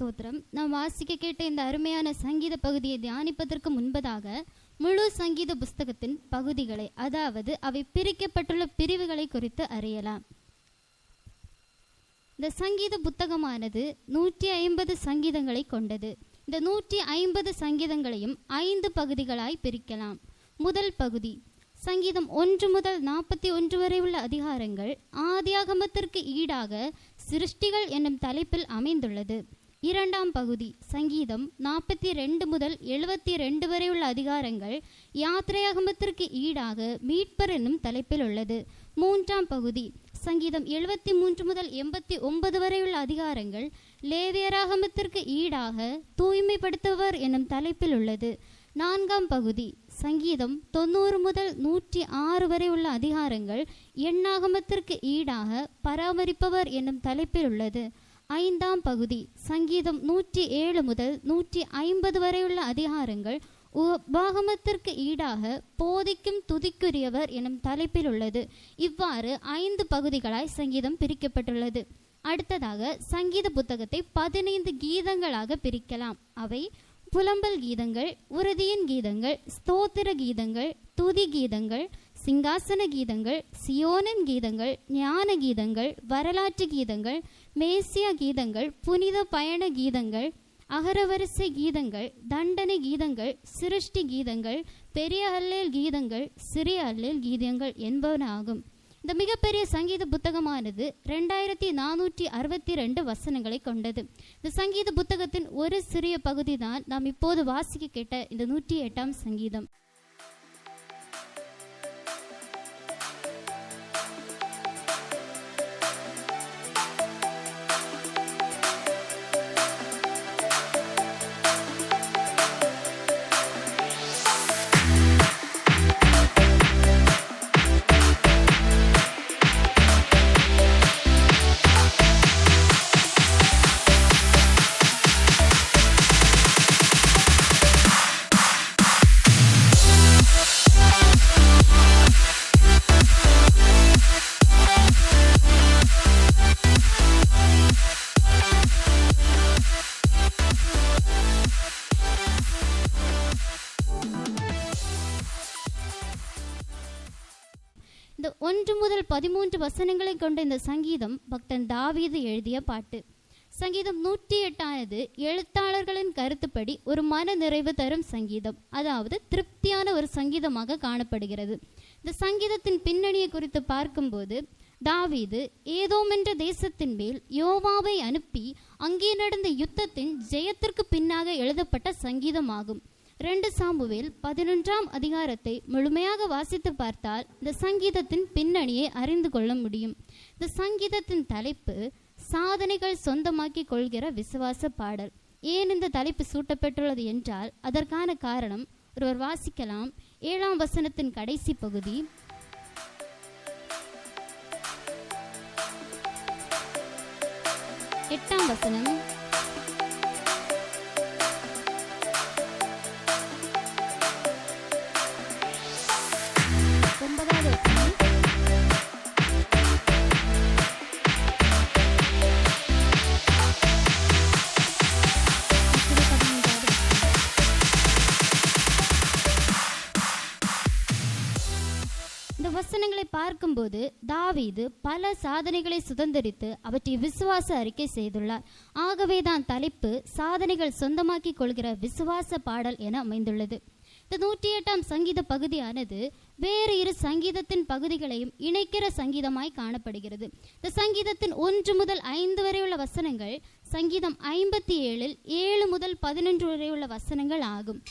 ஸ்தோத்திரம். நாம் வாசிக்க கேட்ட இந்த அருமையான சங்கீத பகுதியை தியானிப்பதற்கு முன்பதாக முழு சங்கீத புஸ்தகத்தின் பகுதிகளை அதாவது அவை பிரிக்கப்பட்டுள்ள பிரிவுகளை குறித்து அறியலாம். இந்த சங்கீத புத்தகமானது நூற்றி ஐம்பது சங்கீதங்களை கொண்டது. இந்த நூற்றி ஐம்பது சங்கீதங்களையும் ஐந்து பகுதிகளாய் பிரிக்கலாம். முதல் பகுதி சங்கீதம் ஒன்று முதல் நாற்பத்தி ஒன்று வரை உள்ள அதிகாரங்கள் ஆதியாகமத்திற்கு ஈடாக சிருஷ்டிகள் என்னும் தலைப்பில் அமைந்துள்ளது. இரண்டாம் பகுதி சங்கீதம் நாற்பத்தி ரெண்டு முதல் எழுபத்தி ரெண்டு வரை உள்ள அதிகாரங்கள் யாத்திரையாகமத்திற்கு ஈடாக மீட்பர் என்னும் தலைப்பில் உள்ளது. மூன்றாம் பகுதி சங்கீதம் எழுபத்தி மூன்று முதல் எண்பத்தி ஒன்பது வரை உள்ள அதிகாரங்கள் லேவியராகமத்திற்கு ஈடாக தூய்மைப்படுத்துவர் என்னும் தலைப்பில் உள்ளது. நான்காம் பகுதி சங்கீதம் தொண்ணூறு முதல் நூற்றி ஆறு வரை உள்ள அதிகாரங்கள் எண்ணாகமத்திற்கு ஈடாக பராமரிப்பவர் என்னும் தலைப்பில் உள்ளது. ஐந்தாம் பகுதி சங்கீதம் நூற்றி ஏழு முதல் நூற்றி ஐம்பது வரையுள்ள அதிகாரங்கள் உபாகமத்திற்கு ஈடாக போதிக்கும் துதிக்குரியவர் எனும் தலைப்பில் உள்ளது. இவ்வாறு ஐந்து பகுதிகளாய் சங்கீதம் பிரிக்கப்பட்டுள்ளது. அடுத்ததாக சங்கீத புத்தகத்தை பதினைந்து கீதங்களாக பிரிக்கலாம். அவை புலம்பல் கீதங்கள் உறுதியின் கீதங்கள் ஸ்தோத்திர கீதங்கள் துதி கீதங்கள் சிங்காசன கீதங்கள் சியோனன் கீதங்கள் ஞான கீதங்கள் வரலாற்று கீதங்கள் மேசிய கீதங்கள் புனித பயண கீதங்கள் அகரவரிசை கீதங்கள் தண்டனை கீதங்கள் சிருஷ்டி கீதங்கள் பெரிய அல்லேல் கீதங்கள் சிறிய அல்லேல் கீதங்கள் என்பன ஆகும் இந்த மிகப்பெரிய சங்கீத புத்தகமானது ரெண்டாயிரத்தி நானூற்றி அறுபத்தி ரெண்டு வசனங்களை கொண்டது. இந்த சங்கீத புத்தகத்தின் ஒரு சிறிய பகுதி தான் நாம் இப்போது வாசிக்க கேட்ட இந்த நூற்றி எட்டாம் சங்கீதம். முதல் பதிமூன்று வசனங்களை கொண்ட இந்த சங்கீதம் பக்தன் தாவீது எழுதிய பாட்டு. சங்கீதம் நூற்றி எட்டானது எழுத்தாளர்களின் கருத்துப்படி ஒரு மன நிறைவு தரும் சங்கீதம். அதாவது திருப்தியான ஒரு சங்கீதமாக காணப்படுகிறது. இந்த சங்கீதத்தின் பின்னணியை குறித்து பார்க்கும்போது தாவீது ஏதோம் என்ற தேசத்தின் மேல் யோவாவை அனுப்பி அங்கே நடந்த யுத்தத்தின் ஜெயத்திற்கு பின்னாக எழுதப்பட்ட சங்கீதமாகும். ரெண்டு சாம்புவில் பதினொன்றாம் அதிகாரத்தை முழுமையாக வாசித்து பார்த்தால் இந்த சங்கீதத்தின் பின்னணியை அறிந்து கொள்ள முடியும். இந்த சங்கீதத்தின் தலைப்பு சாதனைகள் சொந்தமாக்கி கொள்கிற விசுவாச பாடல். ஏன் இந்த தலைப்பு சூட்டப்பட்டுள்ளது என்றால் அதற்கான காரணம் ஒருவர் வாசிக்கலாம். ஏழாம் வசனத்தின் கடைசி பகுதி. எட்டாம் வசனம். பார்க்கும்போது தாவீது பல சாதனைகளை சுதந்திரித்து அவற்றை விசுவாச அறிக்கை செய்துள்ளார். ஆகவே தான் தலைப்பு சாதனைகள் சொந்தமாக்கி கொள்கிற விசுவாச பாடல் என அமைந்துள்ளது. இந்த நூற்றி எட்டாம் சங்கீத பகுதியானது வேறு இரு சங்கீதத்தின் பகுதிகளையும் இணைக்கிற சங்கீதமாய் காணப்படுகிறது. இந்த சங்கீதத்தின் ஒன்று முதல் ஐந்து வரை உள்ள வசனங்கள் சங்கீதம் ஐம்பத்தி ஏழில் ஏழு முதல் பதினொன்று வரை உள்ள வசனங்கள் ஆகும்.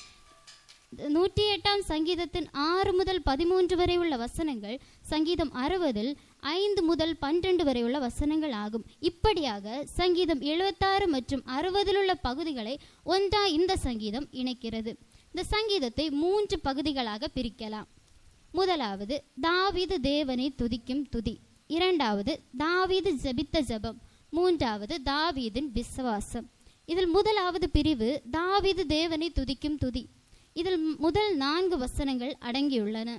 நூற்றி எட்டாம் சங்கீதத்தின் ஆறு முதல் பதிமூன்று வரை உள்ள வசனங்கள் சங்கீதம் அறுபதில் ஐந்து முதல் பன்னிரண்டு வரை உள்ள வசனங்கள் ஆகும். இப்படியாக சங்கீதம் எழுபத்தாறு மற்றும் அறுபதில் உள்ள பகுதிகளை ஒன்றா இந்த சங்கீதம் இணைக்கிறது. இந்த சங்கீதத்தை மூன்று பகுதிகளாக பிரிக்கலாம். முதலாவது தாவீது தேவனை துதிக்கும் துதி. இரண்டாவது தாவீது ஜபித்த ஜபம். மூன்றாவது தாவீதின் விசுவாசம். இதில் முதலாவது பிரிவு தாவீது தேவனை துதிக்கும் துதி. இதில் முதல் நான்கு வசனங்கள் அடங்கியுள்ளன.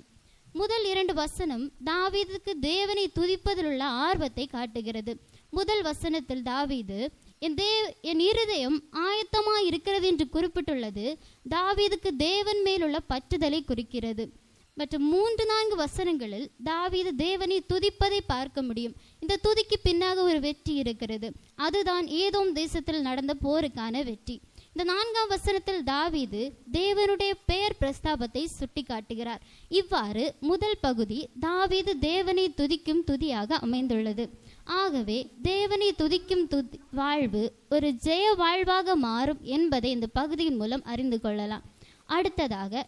முதல் இரண்டு வசனம் தாவீதுக்கு தேவனை துதிப்பதில் உள்ள ஆர்வத்தை காட்டுகிறது. முதல் வசனத்தில் தாவீது என் தேவ் என் இருதயம் ஆயத்தமாக இருக்கிறது என்று குறிப்பிட்டுள்ளது. தாவீதுக்கு தேவன் மேலுள்ள பற்றுதலை குறிக்கிறது. மற்றும் மூன்று நான்கு வசனங்களில் தாவீது தேவனை துதிப்பதை பார்க்க முடியும். இந்த துதிக்கு பின்னாக ஒரு வெற்றி இருக்கிறது. அதுதான் ஏதோம் தேசத்தில் நடந்த போருக்கான வெற்றி. இந்த நான்காம் வசனத்தில் தாவீது தேவனுடைய பெயர் பிரஸ்தாபத்தை சுட்டி காட்டுகிறார் இவ்வாறு முதல் பகுதி தாவீது தேவனை துதிக்கும் துதியாக அமைந்துள்ளது. ஆகவே தேவனை துதிக்கும் துதி வாழ்வு ஒரு ஜெய வாழ்வாக மாறும் என்பதை இந்த பகுதியின் மூலம் அறிந்து கொள்ளலாம். அடுத்ததாக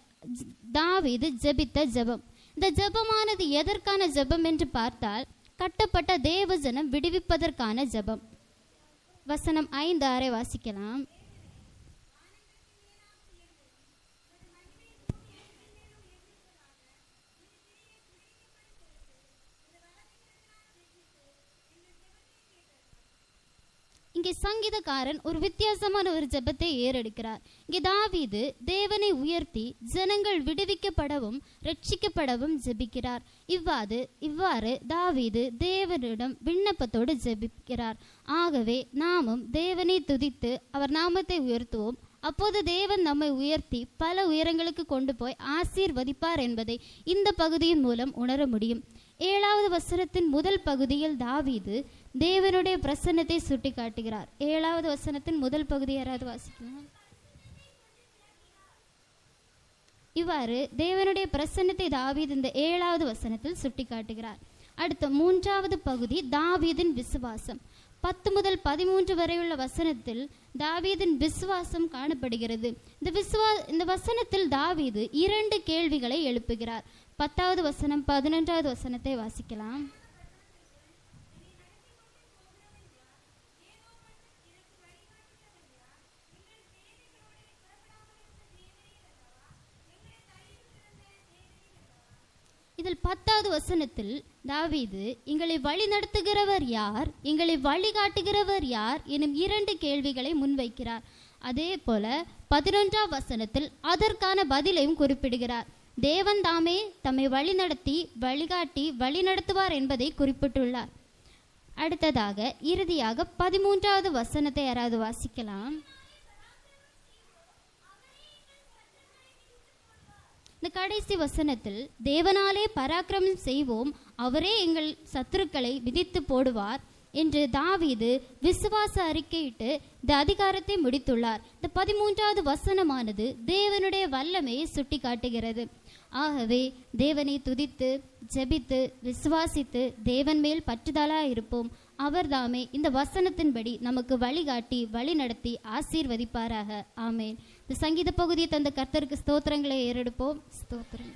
தாவீது ஜெபித்த ஜெபம். இந்த ஜெபமானது எதற்கான ஜெபம் என்று பார்த்தால் கட்டப்பட்ட தேவஜனம் விடுவிப்பதற்கான ஜெபம். வசனம் ஐந்து ஆறை வாசிக்கலாம். இங்கே சங்கீதக்காரன் ஒரு வித்தியாசமான ஒரு ஜெபத்தை ஏறெடுக்கிறார். இங்கே தாவீது தேவனை உயர்த்தி ஜனங்கள் விடுவிக்கப்படவும் ரட்சிக்கப்படவும் ஜெபிக்கிறார். இவ்வாறு இவ்வாறு தாவீது தேவனிடம் விண்ணப்பத்தோடு ஜெபிக்கிறார். ஆகவே நாமும் தேவனை துதித்து அவர் நாமத்தை உயர்த்துவோம். அப்போது தேவன் நம்மை உயர்த்தி பல உயரங்களுக்கு கொண்டு போய் ஆசீர்வதிப்பார் என்பதை இந்த பகுதியின் மூலம் உணர முடியும். ஏழாவது வசனத்தின் முதல் பகுதியில் தாவீது தேவனுடைய பிரசன்னத்தை சுட்டி காட்டுகிறார் ஏழாவது வசனத்தின் முதல் பகுதி யாராவது வாசிக்கலாம் இவ்வாறு தேவனுடைய பிரசன்னத்தை தாவீது இந்த ஏழாவது வசனத்தில் சுட்டி காட்டுகிறார் அடுத்த மூன்றாவது பகுதி தாவீதின் விசுவாசம். பத்து முதல் பதிமூன்று வரையுள்ள வசனத்தில் தாவீதின் விசுவாசம் காணப்படுகிறது. இந்த விசுவா இந்த வசனத்தில் தாவீது இரண்டு கேள்விகளை எழுப்புகிறார். பத்தாவது வசனம் பதினொன்றாவது வசனத்தை வாசிக்கலாம். இதில் பத்தாவது வசனத்தில் தாவீது எங்களை வழி நடத்துகிறவர் யார்? எங்களை வழிகாட்டுகிறவர் யார்? எனும் இரண்டு கேள்விகளை முன்வைக்கிறார். அதே போல பதினொன்றாம் வசனத்தில் அதற்கான பதிலையும் குறிப்பிடுகிறார். தேவன் தாமே தம்மை வழிநடத்தி வழிகாட்டி வழிநடத்துவார் என்பதை குறிப்பிட்டுள்ளார். அடுத்ததாக இறுதியாக பதிமூன்றாவது வசனத்தை யாராவது வாசிக்கலாம்? இந்த கடைசி வசனத்தில் தேவனாலே பராக்கிரமம் செய்வோம் அவரே எங்கள் சத்துருக்களை விதித்து போடுவார் என்று தாவீது விசுவாச அறிக்கையிட்டு இந்த அதிகாரத்தை முடித்துள்ளார். இந்த பதிமூன்றாவது வசனமானது தேவனுடைய வல்லமையை சுட்டி காட்டுகிறது ஆகவே தேவனை துதித்து ஜெபித்து விசுவாசித்து தேவன் மேல் பற்றுதலாய் இருப்போம். அவர்தாமே இந்த வசனத்தின்படி நமக்கு வழிகாட்டி வழி நடத்தி ஆசீர்வதிப்பாராக. ஆமேன். இந்த சங்கீத பகுதியை தந்த கர்த்தருக்கு ஸ்தோத்திரங்களை ஏறெடுப்போம். ஸ்தோத்திரம்.